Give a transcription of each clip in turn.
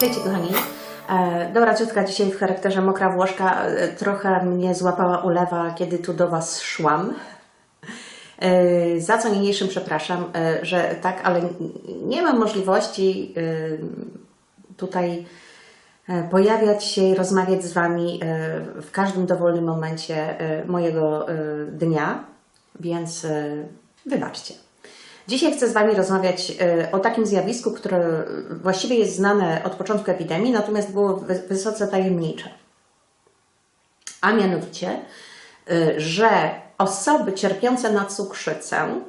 Wiecie, kochani, e, dobra ciotka dzisiaj w charakterze mokra Włoszka e, trochę mnie złapała ulewa, kiedy tu do Was szłam. E, Za co niniejszym przepraszam, że tak, ale nie mam możliwości tutaj pojawiać się i rozmawiać z Wami w każdym dowolnym momencie mojego dnia, więc wybaczcie. Dzisiaj chcę z Wami rozmawiać e, o takim zjawisku, które właściwie jest znane od początku epidemii, natomiast było wy- wysoce tajemnicze. A mianowicie, e, że osoby cierpiące na cukrzycę,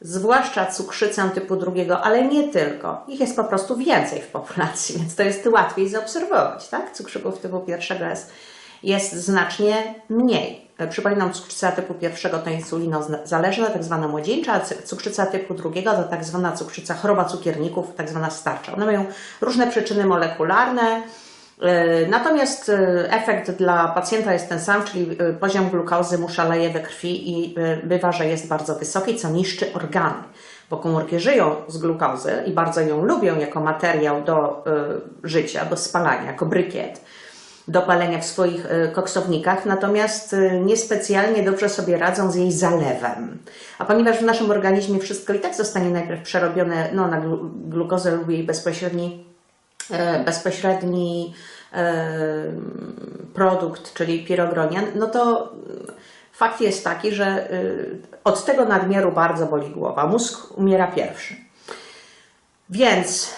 zwłaszcza cukrzycę typu drugiego, ale nie tylko, ich jest po prostu więcej w populacji, więc to jest łatwiej zaobserwować, tak? Cukrzyków typu pierwszego jest, jest znacznie mniej. E, Przypominam, cukrzyca typu pierwszego to insulinozależna, tak zwana młodzieńcza, a cukrzyca typu drugiego to tak zwana cukrzyca choroba cukierników, tak zwana starcza. One mają różne przyczyny molekularne, E, Natomiast e, efekt dla pacjenta jest ten sam, czyli poziom glukozy mu szaleje we krwi i bywa, że jest bardzo wysoki, co niszczy organy. Bo komórki żyją z glukozy i bardzo ją lubią jako materiał do życia, do spalania, jako brykiet do palenia w swoich e, koksownikach, natomiast e, niespecjalnie dobrze sobie radzą z jej zalewem. A ponieważ w naszym organizmie wszystko i tak zostanie najpierw przerobione no, na glu- glukozę lub jej bezpośredni e, bezpośredni produkt, czyli pirogronian, no to fakt jest taki, że od tego nadmiaru bardzo boli głowa. Mózg umiera pierwszy. Więc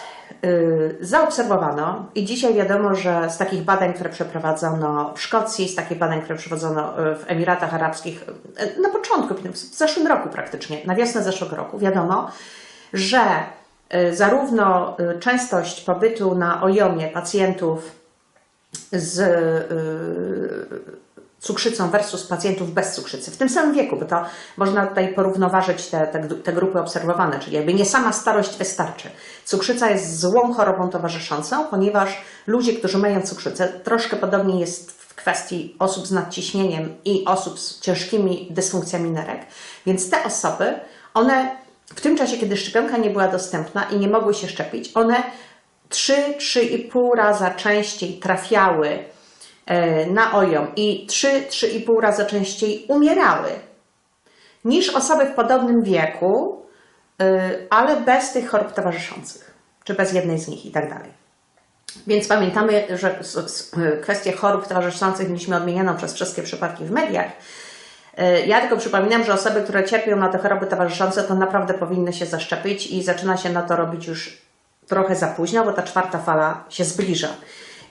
zaobserwowano i dzisiaj wiadomo, że z takich badań, które przeprowadzono w Szkocji, z takich badań, które przeprowadzono y, w Emiratach Arabskich y, na początku, w zeszłym roku praktycznie, na wiosnę zeszłego roku, wiadomo, że y, zarówno y, częstość pobytu na ojomie pacjentów z y, cukrzycą versus pacjentów bez cukrzycy w tym samym wieku, bo to można tutaj porównoważyć te, te, te grupy obserwowane, czyli jakby nie sama starość wystarczy. Cukrzyca jest złą chorobą towarzyszącą, ponieważ ludzie, którzy mają cukrzycę, troszkę podobnie jest w kwestii osób z nadciśnieniem i osób z ciężkimi dysfunkcjami nerek, więc te osoby, one w tym czasie, kiedy szczepionka nie była dostępna i nie mogły się szczepić, one 3-3,5 raza częściej trafiały na ojom i 3-3,5 razy częściej umierały niż osoby w podobnym wieku, y, ale bez tych chorób towarzyszących, czy bez jednej z nich i tak dalej. Więc pamiętamy, że kwestię chorób towarzyszących mieliśmy odmienioną przez wszystkie przypadki w mediach. Y, Ja tylko przypominam, że osoby, które cierpią na te choroby towarzyszące, to naprawdę powinny się zaszczepić i zaczyna się na to robić już trochę za późno, bo ta czwarta fala się zbliża.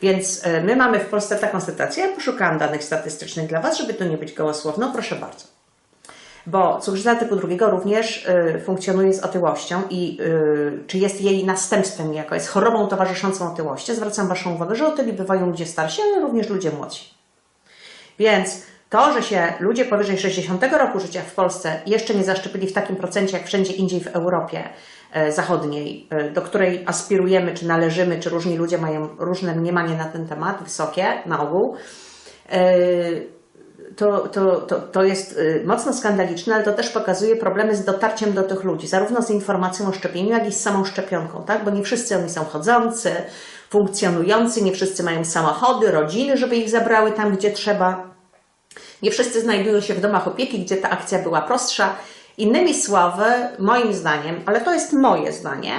Więc y, my mamy w Polsce taką sytuację. Ja poszukałam danych statystycznych dla Was, żeby tu nie być gołosłowną. Proszę bardzo. Bo cukrzyca typu drugiego również y, funkcjonuje z otyłością i y, czy jest jej następstwem niejako, jest chorobą towarzyszącą otyłości. Zwracam Waszą uwagę, że otyli bywają ludzie starsi, ale również ludzie młodsi. Więc to, że się ludzie powyżej 60 roku życia w Polsce jeszcze nie zaszczepili w takim procencie jak wszędzie indziej w Europie e, Zachodniej, e, do której aspirujemy, czy należymy, czy różni ludzie mają różne mniemanie na ten temat, wysokie na ogół, e, to, to, to, to jest mocno skandaliczne, ale to też pokazuje problemy z dotarciem do tych ludzi, zarówno z informacją o szczepieniu, jak i z samą szczepionką, tak? Bo nie wszyscy oni są chodzący, funkcjonujący, nie wszyscy mają samochody, rodziny, żeby ich zabrały tam, gdzie trzeba. Nie wszyscy znajdują się w domach opieki, gdzie ta akcja była prostsza. Innymi słowy, moim zdaniem, ale to jest moje zdanie,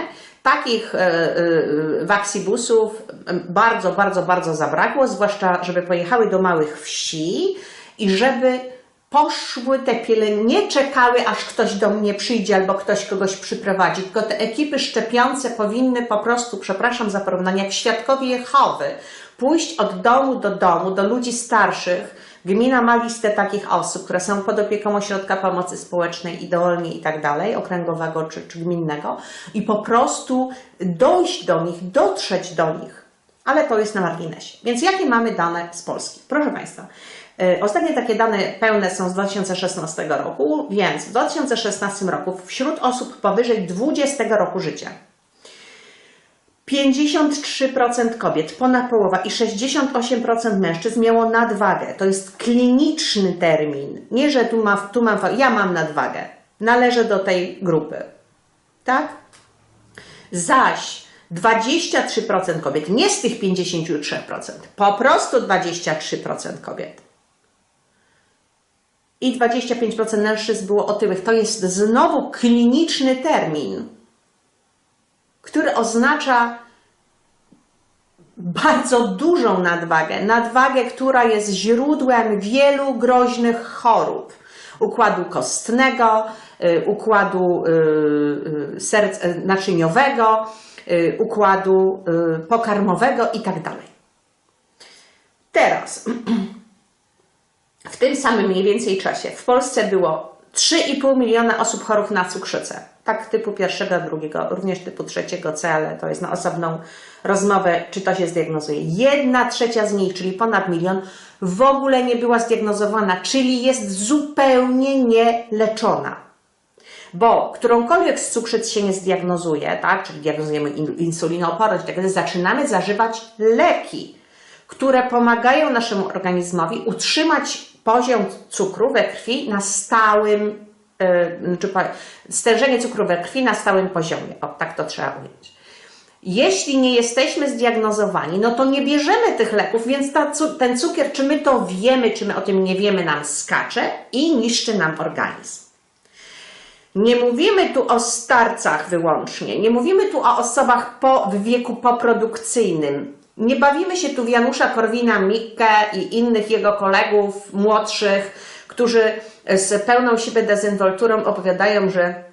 takich e, e, waksibusów bardzo, bardzo, bardzo zabrakło, zwłaszcza, żeby pojechały do małych wsi i żeby poszły te pielęgniarki, nie czekały, aż ktoś do mnie przyjdzie albo ktoś kogoś przyprowadzi, tylko te ekipy szczepiące powinny po prostu, przepraszam za porównanie, jak świadkowie Jehowy, pójść od domu do domu, do ludzi starszych. Gmina ma listę takich osób, które są pod opieką ośrodka pomocy społecznej i dolnie i tak dalej, okręgowego czy, czy gminnego i po prostu dojść do nich, dotrzeć do nich. Ale to jest na marginesie. Więc jakie mamy dane z Polski? Proszę Państwa, y, ostatnie takie dane pełne są z 2016 roku, więc w 2016 roku wśród osób powyżej 20 roku życia 53% kobiet, ponad połowa i 68% mężczyzn miało nadwagę. To jest kliniczny termin. Nie, że tu, ma, tu mam, ja mam nadwagę. Należę do tej grupy. Tak? Zaś 23% kobiet, nie z tych 53%, po prostu 23% kobiet. I 25% mężczyzn było otyłych. To jest znowu kliniczny termin, który oznacza bardzo dużą nadwagę. Nadwagę, która jest źródłem wielu groźnych chorób. Układu kostnego, y, układu y, y, serc naczyniowego, układu pokarmowego itd. Teraz, w tym samym mniej więcej czasie w Polsce było 3,5 miliona osób chorych na cukrzycę. Tak typu pierwszego, drugiego, również typu trzeciego C, ale to jest na osobną rozmowę, czy to się zdiagnozuje. Jedna trzecia z nich, czyli ponad milion, w ogóle nie była zdiagnozowana, czyli jest zupełnie nieleczona. Bo którąkolwiek z cukrzyc się nie zdiagnozuje, tak, czyli diagnozujemy in- insulinooporność, tak zaczynamy zażywać leki, które pomagają naszemu organizmowi utrzymać poziom cukru we krwi na stałym, yy, czy stężenie cukru we krwi na stałym poziomie. O, tak to trzeba ująć. Jeśli nie jesteśmy zdiagnozowani, no to nie bierzemy tych leków, więc ta, ten cukier, czy my to wiemy, czy my o tym nie wiemy, nam skacze i niszczy nam organizm. Nie mówimy tu o starcach wyłącznie, nie mówimy tu o osobach po, w wieku poprodukcyjnym. Nie bawimy się tu w Janusza Korwina-Mikke i innych jego kolegów młodszych, którzy z pełną siebie dezynwolturą opowiadają, że,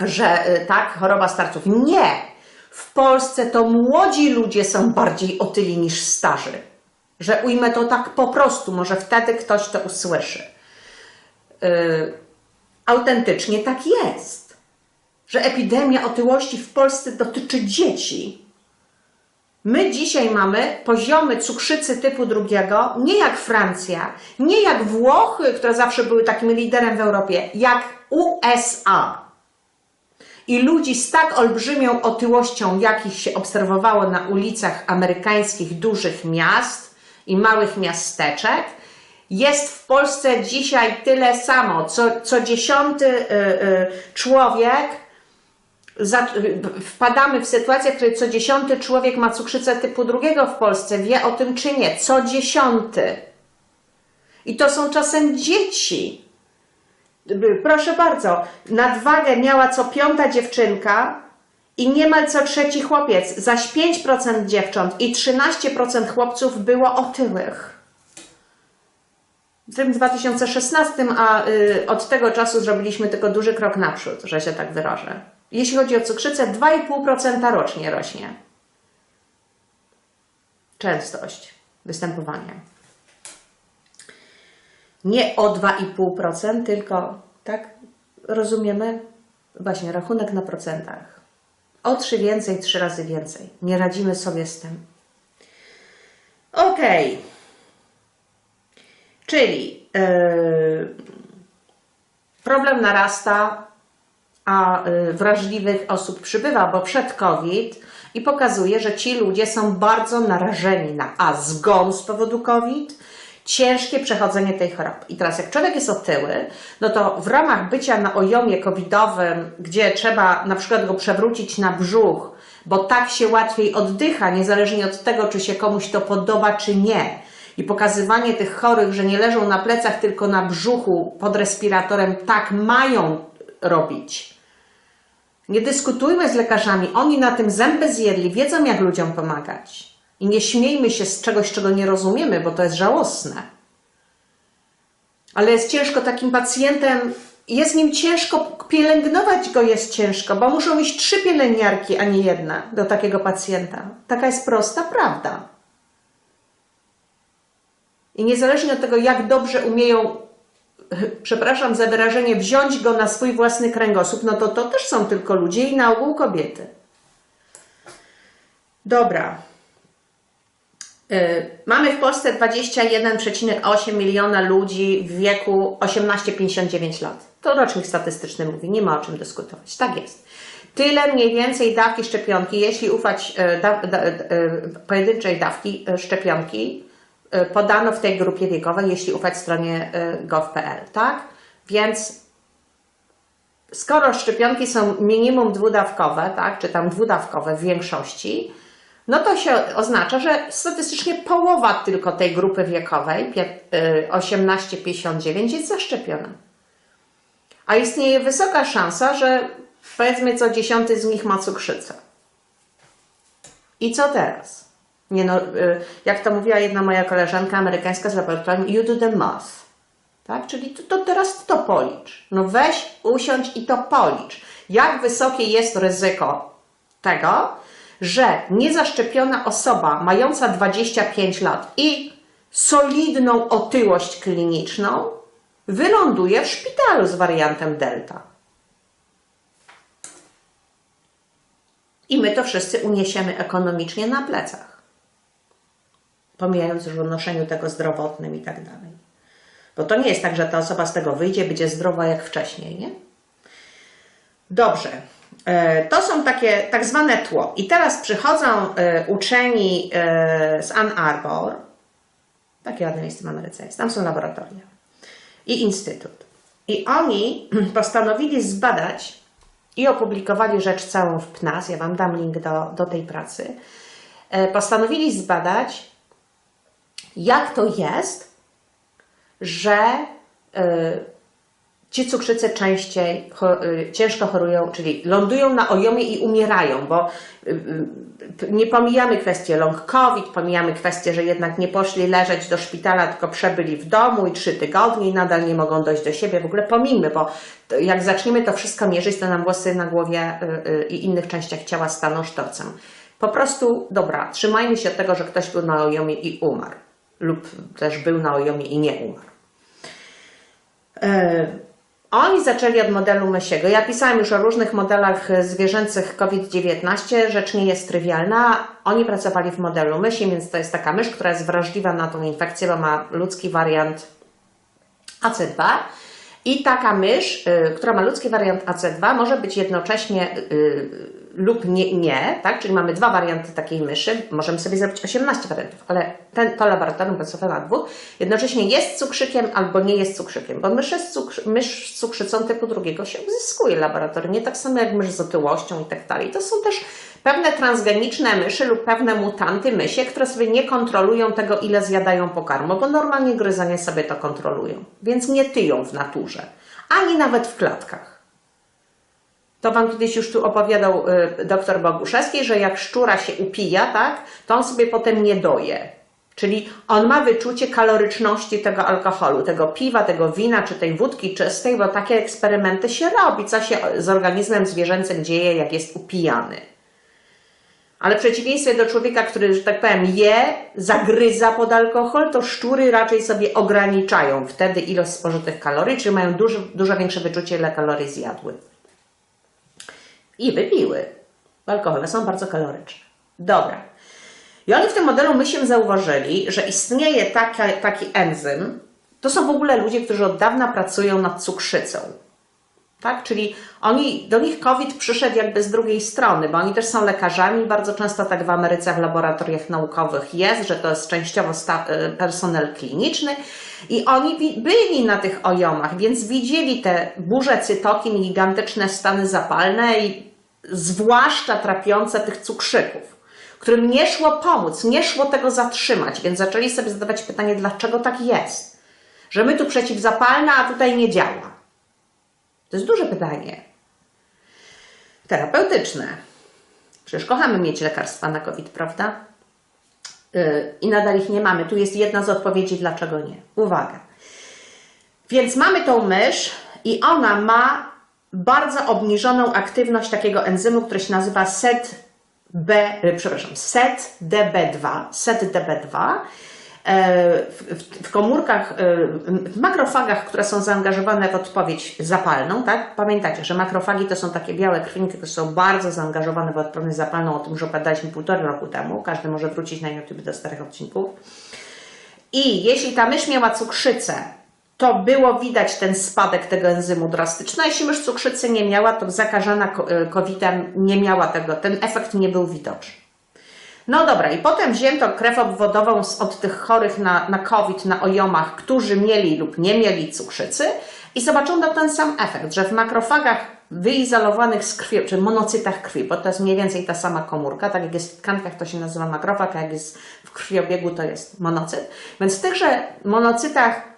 że y, tak, choroba starców. Nie! W Polsce to młodzi ludzie są bardziej otyli niż starzy. Że ujmę to tak po prostu, może wtedy ktoś to usłyszy. Yy, autentycznie tak jest, że epidemia otyłości w Polsce dotyczy dzieci. My dzisiaj mamy poziomy cukrzycy typu drugiego, nie jak Francja, nie jak Włochy, które zawsze były takim liderem w Europie, jak USA. I ludzi z tak olbrzymią otyłością, jakich się obserwowało na ulicach amerykańskich dużych miast i małych miasteczek, jest w Polsce dzisiaj tyle samo. Co, co dziesiąty y, y, człowiek, wpadamy w sytuację, w której co dziesiąty człowiek ma cukrzycę typu drugiego w Polsce. Wie o tym czy nie? Co dziesiąty. I to są czasem dzieci. Proszę bardzo, nadwagę miała co piąta dziewczynka i niemal co trzeci chłopiec. Zaś 5% dziewcząt i 13% chłopców było otyłych w tym 2016, a y, od tego czasu zrobiliśmy tylko duży krok naprzód, że się tak wyrażę. Jeśli chodzi o cukrzycę, 2,5% rocznie rośnie. Częstość występowania. Nie o 2,5%, tylko tak rozumiemy? Właśnie rachunek na procentach. O 3 więcej, 3 razy więcej. Nie radzimy sobie z tym. Okej. Czyli yy, problem narasta, a yy, wrażliwych osób przybywa, bo przed COVID i pokazuje, że ci ludzie są bardzo narażeni na a zgon z powodu COVID, ciężkie przechodzenie tej choroby. I teraz jak człowiek jest otyły, no to w ramach bycia na ojomie covidowym, gdzie trzeba na przykład go przewrócić na brzuch, bo tak się łatwiej oddycha, niezależnie od tego, czy się komuś to podoba, czy nie, i pokazywanie tych chorych, że nie leżą na plecach, tylko na brzuchu pod respiratorem, tak mają robić. Nie dyskutujmy z lekarzami, oni na tym zęby zjedli, wiedzą jak ludziom pomagać. I nie śmiejmy się z czegoś, czego nie rozumiemy, bo to jest żałosne. Ale jest ciężko takim pacjentem, jest nim ciężko, pielęgnować go jest ciężko, bo muszą iść trzy pielęgniarki, a nie jedna do takiego pacjenta. Taka jest prosta prawda. I niezależnie od tego, jak dobrze umieją, przepraszam za wyrażenie, wziąć go na swój własny kręgosłup, no to to też są tylko ludzie i na ogół kobiety. Dobra. Y, Mamy w Polsce 21,8 miliona ludzi w wieku 18-59 lat. To rocznik statystyczny mówi, nie ma o czym dyskutować. Tak jest. Tyle mniej więcej dawki szczepionki, jeśli ufać e, da, da, e, pojedynczej dawki e, szczepionki, e, podano w tej grupie wiekowej, jeśli ufać stronie e, gov.pl, tak? Więc skoro szczepionki są minimum dwudawkowe, tak, czy tam dwudawkowe w większości, no to się oznacza, że statystycznie połowa tylko tej grupy wiekowej, pie- y, 18-59, jest zaszczepiona. A istnieje wysoka szansa, że powiedzmy co dziesiąty z nich ma cukrzycę. I co teraz? Nie no, y, jak to mówiła jedna moja koleżanka amerykańska z laboratorium, you do the math. Tak? Czyli to, to teraz to policz. No weź, usiądź i to policz. Jak wysokie jest ryzyko tego, że niezaszczepiona osoba mająca 25 lat i solidną otyłość kliniczną wyląduje w szpitalu z wariantem delta. I my to wszyscy uniesiemy ekonomicznie na plecach. Pomijając już o noszeniu tego zdrowotnym i tak dalej. Bo to nie jest tak, że ta osoba z tego wyjdzie, będzie zdrowa jak wcześniej, nie? Dobrze. E, To są takie tak zwane tło. I teraz przychodzą e, uczeni e, z Ann Arbor. Takie ładne miejsce w Ameryce jest. Tam są laboratoria. I instytut. I oni postanowili zbadać i opublikowali rzecz całą w PNAS. Ja Wam dam link do, do tej pracy. Postanowili zbadać, jak to jest, że y, ci cukrzycy częściej y, ciężko chorują, czyli lądują na ojomie i umierają, bo y, nie pomijamy kwestię long COVID, pomijamy kwestię, że jednak nie poszli leżeć do szpitala, tylko przebyli w domu i trzy tygodnie i nadal nie mogą dojść do siebie. W ogóle pomijmy, bo jak zaczniemy to wszystko mierzyć, to nam włosy na głowie i innych częściach ciała staną sztorcem. Po prostu, dobra, trzymajmy się tego, że ktoś był na ojomie i umarł lub też był na ojomie i nie umarł. E, Oni zaczęli od modelu mysiego. Ja pisałam już o różnych modelach zwierzęcych COVID-19. Rzecz nie jest trywialna. Oni pracowali w modelu mysi, więc to jest taka mysz, która jest wrażliwa na tą infekcję, bo ma ludzki wariant AC2. I taka mysz, y, która ma ludzki wariant AC2, może być jednocześnie y, lub nie, nie, tak? Czyli mamy dwa warianty takiej myszy. Możemy sobie zrobić 18 wariantów, ale ten, to laboratorium pracowało na dwóch. Jednocześnie jest cukrzykiem albo nie jest cukrzykiem, bo mysz, z cukrzy, mysz z cukrzycą typu drugiego się uzyskuje laboratoryjnie, tak samo jak mysz z otyłością i tak dalej. To są też pewne transgeniczne myszy lub pewne mutanty mysie, które sobie nie kontrolują tego, ile zjadają pokarmu, bo normalnie gryzanie sobie to kontrolują, więc nie tyją w naturze, ani nawet w klatkach. To Wam kiedyś już tu opowiadał y, doktor Boguszewski, że jak szczura się upija, tak, to on sobie potem nie doje. Czyli on ma wyczucie kaloryczności tego alkoholu, tego piwa, tego wina, czy tej wódki czystej, bo takie eksperymenty się robi, co się z organizmem zwierzęcym dzieje, jak jest upijany. Ale w przeciwieństwie do człowieka, który, że tak powiem, je, zagryza pod alkohol, to szczury raczej sobie ograniczają wtedy ilość spożytych kalorii, czyli mają dużo, dużo większe wyczucie, ile kalorii zjadły. I wypiły. Alkohole są bardzo kaloryczne. Dobra. I oni w tym modelu mysiem zauważyli, że istnieje taki enzym. To są w ogóle ludzie, którzy od dawna pracują nad cukrzycą. Tak? Czyli oni, do nich COVID przyszedł jakby z drugiej strony, bo oni też są lekarzami. Bardzo często tak w Ameryce w laboratoriach naukowych jest, że to jest częściowo y, personel kliniczny. I oni byli na tych ojomach, więc widzieli te burze cytokin, gigantyczne stany zapalne i zwłaszcza trapiące tych cukrzyków, którym nie szło pomóc, nie szło tego zatrzymać, więc zaczęli sobie zadawać pytanie, dlaczego tak jest, że my tu przeciwzapalne, a tutaj nie działa. To jest duże pytanie. Terapeutyczne. Przecież kochamy mieć lekarstwa na COVID, prawda? Yy, I nadal ich nie mamy. Tu jest jedna z odpowiedzi, dlaczego nie. Uwaga. Więc mamy tą mysz i ona ma bardzo obniżoną aktywność takiego enzymu, który się nazywa SET-B, y, przepraszam, SET-DB2, SET-DB2 e, w, w, w komórkach, e, w makrofagach, które są zaangażowane w odpowiedź zapalną, tak? Pamiętacie, że makrofagi to są takie białe krwinki, które są bardzo zaangażowane w odpowiedź zapalną, o tym już opowiadaliśmy półtorej roku temu, każdy może wrócić na YouTube do starych odcinków. I jeśli ta mysz miała cukrzycę, to było widać ten spadek tego enzymu drastyczny, jeśli mysz cukrzycy nie miała, to zakażona COVID-em nie miała tego, ten efekt nie był widoczny. No dobra, i potem wzięto krew obwodową z, od tych chorych na, na COVID, na ojomach, którzy mieli lub nie mieli cukrzycy I zobaczono ten sam efekt, że w makrofagach wyizolowanych z krwi, czy monocytach krwi, bo to jest mniej więcej ta sama komórka, tak jak jest w tkankach to się nazywa makrofag, a jak jest w krwiobiegu to jest monocyt. Więc w tychże monocytach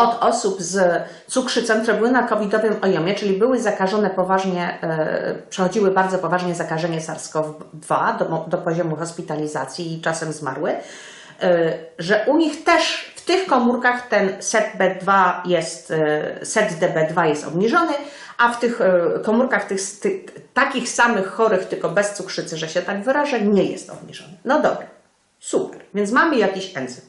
od osób z cukrzycą, które były na covidowym ojomie, czyli były zakażone poważnie, e, przechodziły bardzo poważnie zakażenie SARS-CoV-2 do, do poziomu hospitalizacji i czasem zmarły, e, że u nich też w tych komórkach ten SETB2 jest, e, SETDB2 jest obniżony, a w tych e, komórkach tych, tych, takich samych chorych, tylko bez cukrzycy, że się tak wyrażę, nie jest obniżony. No dobra, super, więc mamy jakiś enzym.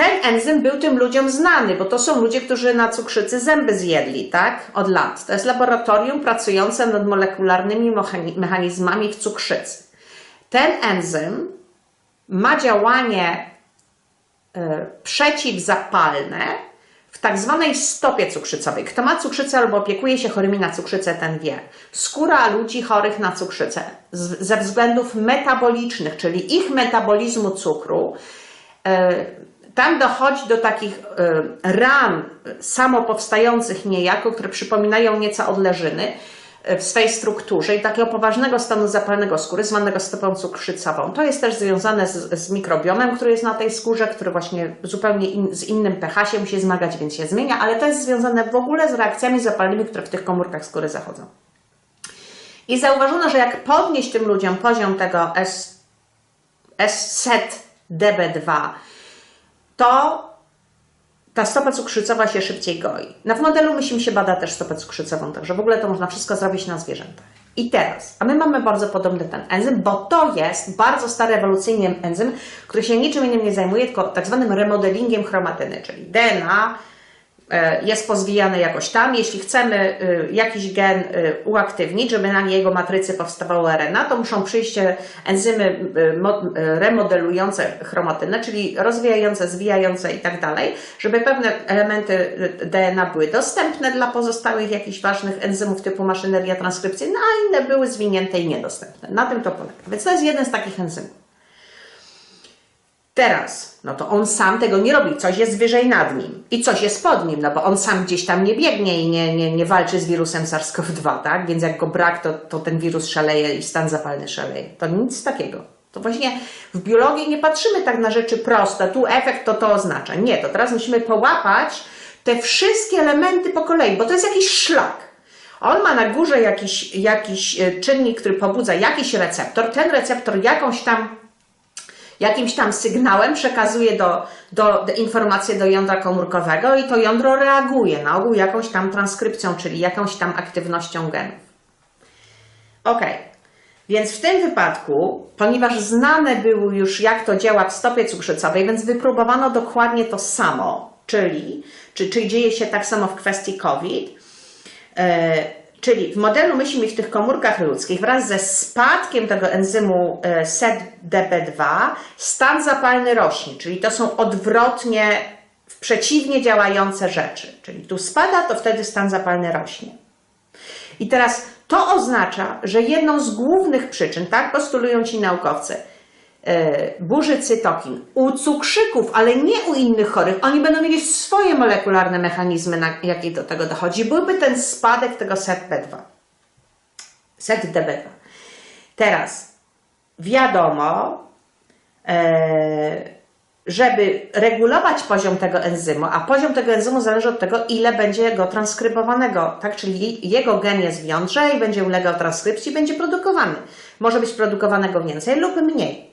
Ten enzym był tym ludziom znany, bo to są ludzie, którzy na cukrzycy zęby zjedli, tak? Od lat. To jest laboratorium pracujące nad molekularnymi mechani- mechanizmami w cukrzycy. Ten enzym ma działanie e, przeciwzapalne w tak zwanej stopie cukrzycowej. Kto ma cukrzycę albo opiekuje się chorymi na cukrzycę, ten wie. Skóra ludzi chorych na cukrzycę ze względów metabolicznych, czyli ich metabolizmu cukru, e, tam dochodzi do takich e, ran samopowstających niejako, które przypominają nieco odleżyny e, w swej strukturze i takiego poważnego stanu zapalnego skóry, zwanego stopą cukrzycową. To jest też związane z, z mikrobiomem, który jest na tej skórze, który właśnie zupełnie in, z innym pH się musi zmagać, więc się zmienia, ale to jest związane w ogóle z reakcjami zapalnymi, które w tych komórkach skóry zachodzą. I zauważono, że jak podnieść tym ludziom poziom tego S, SET-DB2, to ta stopa cukrzycowa się szybciej goi. No w modelu myśli się bada też stopę cukrzycową, także w ogóle to można wszystko zrobić na zwierzętach. I teraz, a my mamy bardzo podobny ten enzym, bo to jest bardzo stary ewolucyjnie enzym, który się niczym innym nie zajmuje, tylko tak zwanym remodelingiem chromatyny, czyli DNA jest pozwijane jakoś tam. Jeśli chcemy e, jakiś gen e, uaktywnić, żeby na jego matrycy powstawało RNA, to muszą przyjść enzymy remodelujące chromatynę, czyli rozwijające, zwijające i tak dalej, żeby pewne elementy DNA były dostępne dla pozostałych jakichś ważnych enzymów typu maszyneria transkrypcyjna, a inne były zwinięte i niedostępne. Na tym to polega. Więc to jest jeden z takich enzymów. Teraz, no to on sam tego nie robi, coś jest wyżej nad nim i coś jest pod nim, no bo on sam gdzieś tam nie biegnie i nie, nie, nie walczy z wirusem SARS-CoV-2, tak? Więc jak go brak, to, to ten wirus szaleje i stan zapalny szaleje. To nic takiego. To właśnie w biologii nie patrzymy tak na rzeczy proste, tu efekt to to oznacza. Nie, to teraz musimy połapać te wszystkie elementy po kolei, bo to jest jakiś szlak. On ma na górze jakiś, jakiś e, czynnik, który pobudza jakiś receptor. Ten receptor jakąś tam jakimś tam sygnałem przekazuje do, do, do informację do jądra komórkowego i to jądro reaguje na ogół jakąś tam transkrypcją, czyli jakąś tam aktywnością genów. Ok, więc w tym wypadku, ponieważ znane było już jak to działa w stopie cukrzycowej, więc wypróbowano dokładnie to samo, czyli, czy, czyli dzieje się tak samo w kwestii COVID, e, Czyli w modelu myśli w tych komórkach ludzkich wraz ze spadkiem tego enzymu e, SETDB2 stan zapalny rośnie, czyli to są odwrotnie, przeciwnie działające rzeczy. Czyli tu spada, to wtedy stan zapalny rośnie. I teraz to oznacza, że jedną z głównych przyczyn, tak postulują ci naukowcy, burzy cytokin. U cukrzyków, ale nie u innych chorych, oni będą mieli swoje molekularne mechanizmy, na jakie do tego dochodzi. Byłby ten spadek tego SETB2. SETDB2. Teraz wiadomo, e, żeby regulować poziom tego enzymu, a poziom tego enzymu zależy od tego, ile będzie go transkrybowanego, tak? Czyli jego gen jest w jądrze i będzie ulegał transkrypcji, będzie produkowany. Może być produkowanego więcej lub mniej.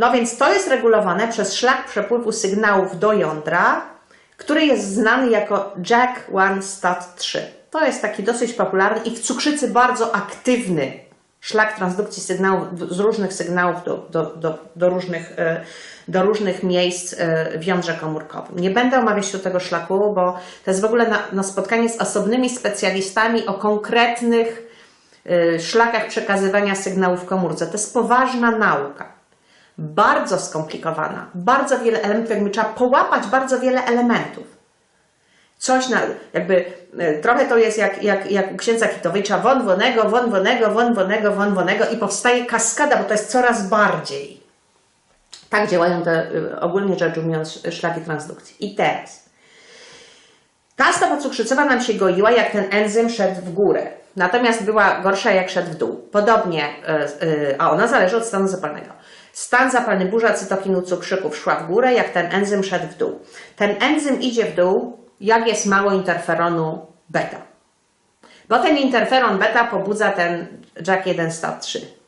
No więc to jest regulowane przez szlak przepływu sygnałów do jądra, który jest znany jako JAK1 STAT3. To jest taki dosyć popularny i w cukrzycy bardzo aktywny szlak transdukcji sygnałów, z różnych sygnałów do, do, do, do, różnych, e, do różnych miejsc e, w jądrze komórkowym. Nie będę omawiać tu tego szlaku, bo to jest w ogóle na, na spotkanie z osobnymi specjalistami o konkretnych e, szlakach przekazywania sygnałów w komórce. To jest poważna nauka bardzo skomplikowana, bardzo wiele elementów, jakby trzeba połapać bardzo wiele elementów. Coś na, jakby e, trochę to jest jak, jak, jak u księdza Kitowicza, won wonego, won wonego, won wonego, won wonego i powstaje kaskada, bo to jest coraz bardziej. Tak działają te, e, ogólnie rzecz ujmując, szlaki transdukcji. I teraz, Ta stopa cukrzycowa nam się goiła, jak ten enzym szedł w górę. Natomiast była gorsza, jak szedł w dół. Podobnie, y, a ona zależy od stanu zapalnego. Stan zapalny, burza cytokinu cukrzyków szła w górę, jak ten enzym szedł w dół. Ten enzym idzie w dół, jak jest mało interferonu beta. Bo ten interferon beta pobudza ten JAK1 stop 3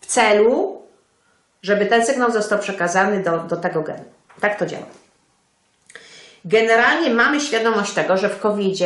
w celu, żeby ten sygnał został przekazany do, do tego genu. Tak to działa. Generalnie mamy świadomość tego, że w covid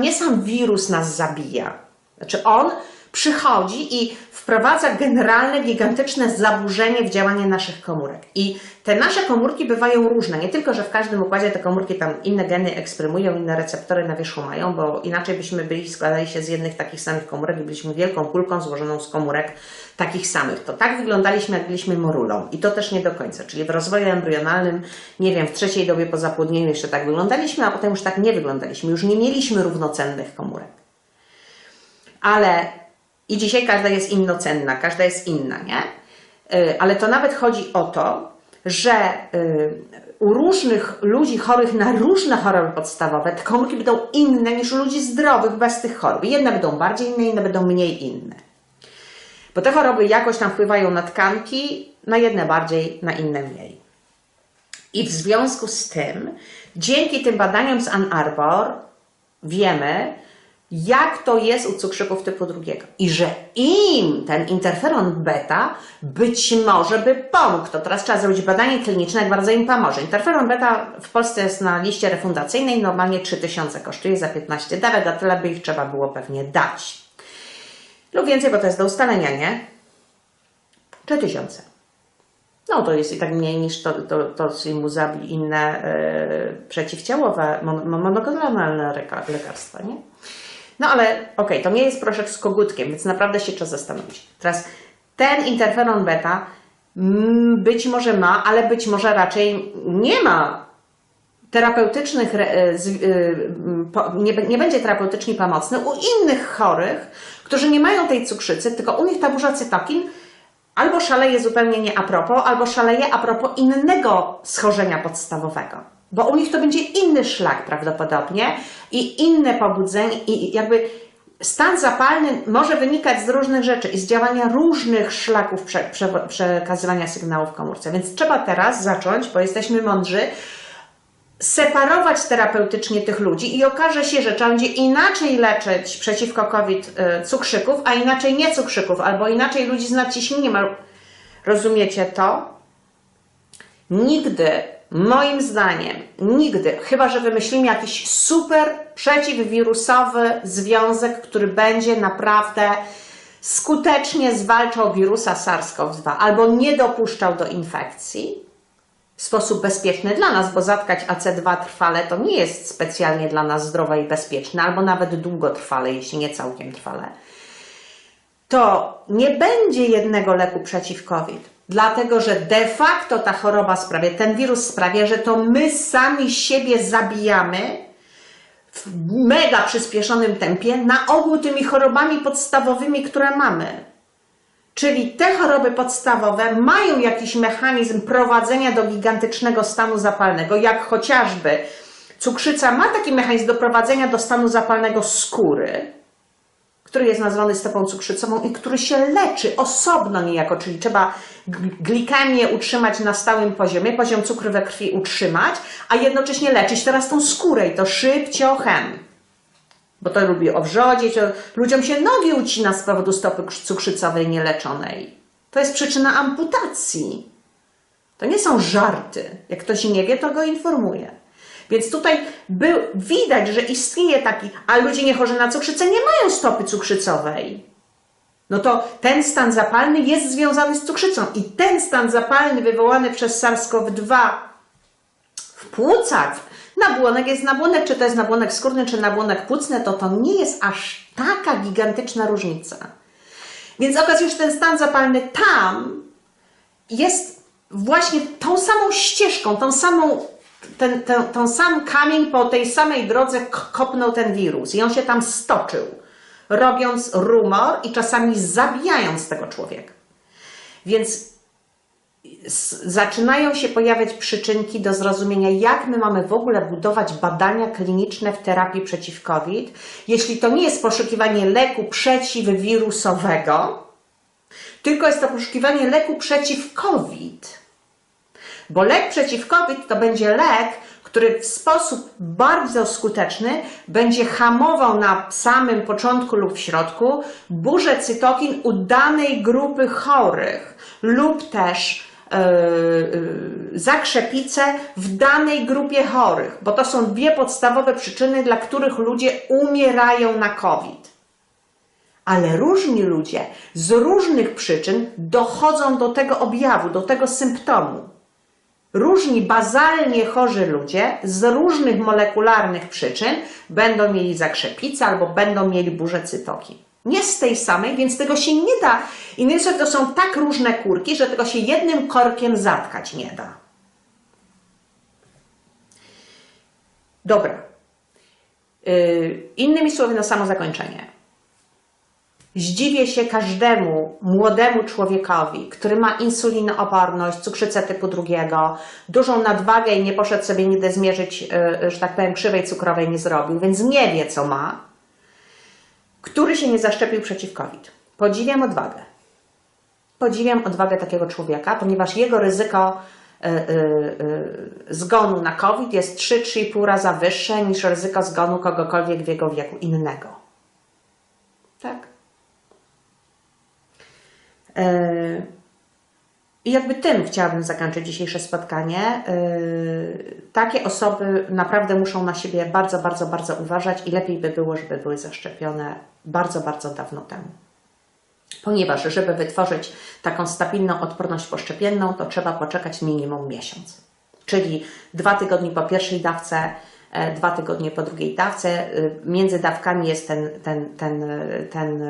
nie sam wirus nas zabija. Znaczy on przychodzi i wprowadza generalne, gigantyczne zaburzenie w działanie naszych komórek. I te nasze komórki bywają różne. Nie tylko, że w każdym układzie te komórki tam inne geny eksprymują, inne receptory na wierzchu mają, bo inaczej byśmy byli, składali się z jednych takich samych komórek i byliśmy wielką kulką złożoną z komórek takich samych. To tak wyglądaliśmy, jak byliśmy morulą. I to też nie do końca. Czyli w rozwoju embrionalnym, nie wiem, w trzeciej dobie po zapłodnieniu jeszcze tak wyglądaliśmy, a potem już tak nie wyglądaliśmy. Już nie mieliśmy równocennych komórek. Ale i dzisiaj każda jest innocenna, każda jest inna, nie? Y, Ale to nawet chodzi o to, że y, u różnych ludzi chorych na różne choroby podstawowe te komórki będą inne niż u ludzi zdrowych bez tych chorób. Jedne będą bardziej inne, inne będą mniej inne. Bo te choroby jakoś tam wpływają na tkanki, na jedne bardziej, na inne mniej. I w związku z tym, dzięki tym badaniom z Ann Arbor wiemy, jak to jest u cukrzyków typu drugiego. I że im ten interferon beta być może by pomógł. To teraz trzeba zrobić badanie kliniczne, jak bardzo im pomoże. Interferon beta w Polsce jest na liście refundacyjnej, normalnie 3000 kosztuje za 15 dawek, a tyle by ich trzeba było pewnie dać. Lub więcej, bo to jest do ustalenia, nie? 3000. No to jest i tak mniej niż to, to, to Simuzabi i inne yy, przeciwciałowe, mon, monoklonalne leka- lekarstwa, nie? No ale okej, to nie jest proszek z kogutkiem, więc naprawdę się trzeba zastanowić. Teraz ten interferon beta mm, być może ma, ale być może raczej nie ma terapeutycznych, e, b- nie będzie terapeutycznie pomocny u innych chorych, którzy nie mają tej cukrzycy, tylko u nich ta burza cytokin albo szaleje zupełnie nie a propos, albo szaleje a propos innego schorzenia podstawowego. Bo u nich to będzie inny szlak prawdopodobnie i inne pobudzenie i jakby stan zapalny może wynikać z różnych rzeczy i z działania różnych szlaków prze, prze, przekazywania sygnałów komórce. Więc trzeba teraz zacząć, bo jesteśmy mądrzy, separować terapeutycznie tych ludzi i okaże się, że trzeba będzie inaczej leczyć przeciwko COVID y, cukrzyków, a inaczej nie cukrzyków, albo inaczej ludzi z nadciśnieniem. Rozumiecie to? Nigdy, moim zdaniem, nigdy, chyba że wymyślimy jakiś super przeciwwirusowy związek, który będzie naprawdę skutecznie zwalczał wirusa SARS-CoV-2 albo nie dopuszczał do infekcji, w sposób bezpieczny dla nas, bo zatkać AC2 trwale to nie jest specjalnie dla nas zdrowe i bezpieczne, albo nawet długotrwale, jeśli nie całkiem trwale, to nie będzie jednego leku przeciw COVID. Dlatego, że de facto ta choroba sprawia, ten wirus sprawia, że to my sami siebie zabijamy w mega przyspieszonym tempie, na ogół tymi chorobami podstawowymi, które mamy. Czyli te choroby podstawowe mają jakiś mechanizm prowadzenia do gigantycznego stanu zapalnego, jak chociażby cukrzyca ma taki mechanizm doprowadzenia do stanu zapalnego skóry, który jest nazwany stopą cukrzycową i który się leczy osobno niejako, czyli trzeba glikemię utrzymać na stałym poziomie, poziom cukru we krwi utrzymać, a jednocześnie leczyć teraz tą skórę i to szybciochem bo to lubi owrzodzić, to ludziom się nogi ucina z powodu stopy cukrzycowej nieleczonej. To jest przyczyna amputacji. To nie są żarty. Jak ktoś nie wie, to go informuję. Więc tutaj był, widać, że istnieje taki, a ludzie niechorzy na cukrzycę nie mają stopy cukrzycowej. No to ten stan zapalny jest związany z cukrzycą i ten stan zapalny wywołany przez SARS-CoV-2 w płucach, nabłonek jest nabłonek, czy to jest nabłonek skórny, czy nabłonek płucny, to to nie jest aż taka gigantyczna różnica. Więc okazuje się, że ten stan zapalny tam jest właśnie tą samą ścieżką, tą samą, ten, ten, ten sam kamień po tej samej drodze kopnął ten wirus i on się tam stoczył, robiąc rumor i czasami zabijając tego człowieka. Więc zaczynają się pojawiać przyczynki do zrozumienia, jak my mamy w ogóle budować badania kliniczne w terapii przeciw COVID, jeśli to nie jest poszukiwanie leku przeciwwirusowego, tylko jest to poszukiwanie leku przeciw COVID. Bo lek przeciw COVID to będzie lek, który w sposób bardzo skuteczny będzie hamował na samym początku lub w środku burzę cytokin u danej grupy chorych lub też yy, yy, zakrzepicę w danej grupie chorych, bo to są dwie podstawowe przyczyny, dla których ludzie umierają na COVID. Ale różni ludzie z różnych przyczyn dochodzą do tego objawu, do tego symptomu. Różni bazalnie chorzy ludzie z różnych molekularnych przyczyn będą mieli zakrzepicę albo będą mieli burzę cytokin. Nie z tej samej, więc tego się nie da. Innymi słowy, to są tak różne kurki, że tego się jednym korkiem zatkać nie da. Dobra. Yy, innymi słowy, na samo zakończenie. Zdziwię się każdemu młodemu człowiekowi, który ma insulinooporność, cukrzycę typu drugiego, dużą nadwagę i nie poszedł sobie nigdy zmierzyć, yy, że tak powiem, krzywej cukrowej nie zrobił, więc nie wie, co ma, który się nie zaszczepił przeciw COVID. Podziwiam odwagę. Podziwiam odwagę takiego człowieka, ponieważ jego ryzyko y, y, zgonu na COVID jest 3-3,5 raza wyższe niż ryzyko zgonu kogokolwiek w jego wieku innego. Tak? Y, I jakby tym chciałabym zakończyć dzisiejsze spotkanie. Y, Takie osoby naprawdę muszą na siebie bardzo, bardzo, bardzo uważać i lepiej by było, żeby były zaszczepione bardzo, bardzo dawno temu. Ponieważ, żeby wytworzyć taką stabilną odporność poszczepienną, to trzeba poczekać minimum miesiąc. Czyli dwa tygodnie po pierwszej dawce, e, dwa tygodnie po drugiej dawce. Y, Między dawkami jest ten, ten, ten, y, ten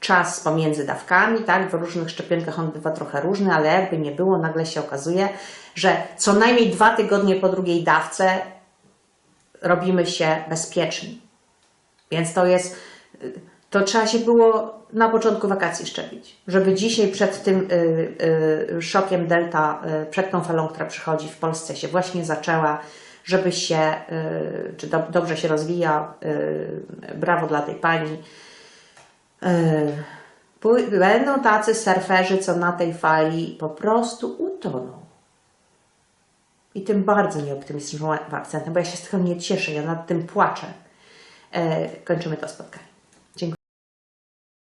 czas pomiędzy dawkami, tak? W różnych szczepionkach on bywa trochę różny, ale jakby nie było, nagle się okazuje, że co najmniej dwa tygodnie po drugiej dawce robimy się bezpieczni. Więc to jest, to trzeba się było na początku wakacji szczepić, żeby dzisiaj przed tym y, y, szokiem delta, y, przed tą falą, która przychodzi w Polsce się właśnie zaczęła, żeby się, y, czy do, dobrze się rozwija, y, brawo dla tej pani. Y, Będą tacy surferzy, co na tej fali po prostu utoną. I tym bardzo nieoptymistycznym akcentem, bo ja się z tego nie cieszę, ja nad tym płaczę. E, kończymy to spotkanie.